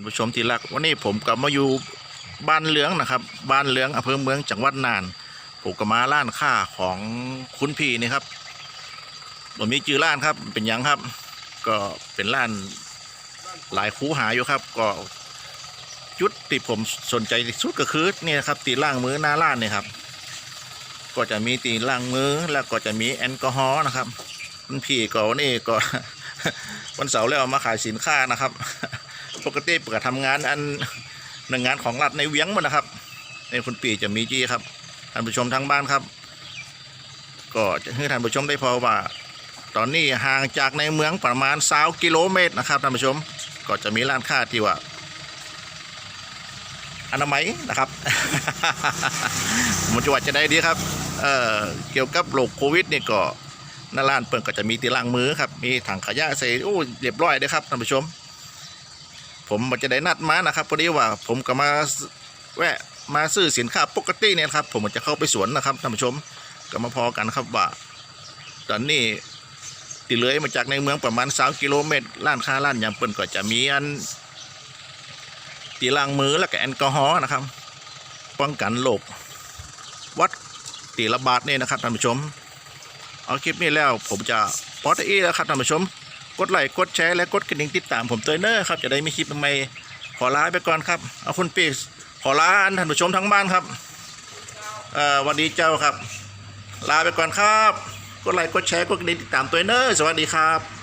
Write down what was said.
านผู้ชมที่รักวันนี้ผมก็มาอยู่บ้านเหลืองนะครับบ้านเหลืองอำเภอเมืองจังหวัดน่านผมก็มาร้านค้าของคุณพี่นี่ครับผมมีจื่อร้านครับเป็นยังครับ ก็เป็นร้านหลายคูหาอยู่ครับ ก็จุดที่ผมสนใจสุดก็คือนี่นะครับ ตีล่างมือหน้าร้านนี่ครับ ก็จะมีตีล่างมือแล้วก็จะมีแอลกอฮอล์นะครับ คุณพี่ก็วันนี้ก็วันเสาร์แล้วมาขายสินค้านะครับ ปกติเปิดทำงานอันหนึ่งงานของรัฐในเวียงมันนะครับ ในคุณปีจะมีจี้ครับท่านผู้ชมทางบ้านครับ ก็จะให้ท่านผู้ชมได้พอว่า ตอนนี้ห่างจากในเมืองประมาณสากิโลเมตรนะครับท่านผู้ชมก็จะมีร้านค้าที่ว่าอนามัยนะครับมันจะว่าจะได้ดีครับเอ่อเกี่ยวกับโรคโควิดนี่ก็หน้าร้านเปิดก็จะมีตีล่างมือครับ มีถังขยะใส่โอ้เรียบร้อยเลยครับท่านผู้ชม ผมมันจะได้นัดมานะครับพอดีว่าผมก็มาแวะมาซื้อสินค้าปกติเนี่ยครับ ผมจะเข้าไปสวนนะครับท่านผู้ชมก็มาพอกันครับว่า ตอนนี้ติเลยมาจากในเมืองประมาณ3กิโลเมตรร้านค้าร้านอย่างเปิ่นก็จะมีอันตีล้างมือแล้วก็แอลกอฮอล์นะครับ ป้องกันโรควัดตีระบาดเนี่ยนะครับท่านผู้ชม เอาคลิปนี้แล้วผมจะพอตอีแล้วครับท่านผู้ชม กดไลค์กดแชร์และกดกระดิ่งติดตามผมเตยเนอร์ครับจะได้ไม่คลิปใหม่ๆขอลาไปก่อนครับ เอาคุณปีขอลาท่านผู้ชมทั้งบ้านครับเอ่อวันดีเจ้าครับ ลาไปก่อนครับ กดไลค์กดแชร์กดกระดิ่งติดตามตัวเนอร์สวัสดีครับ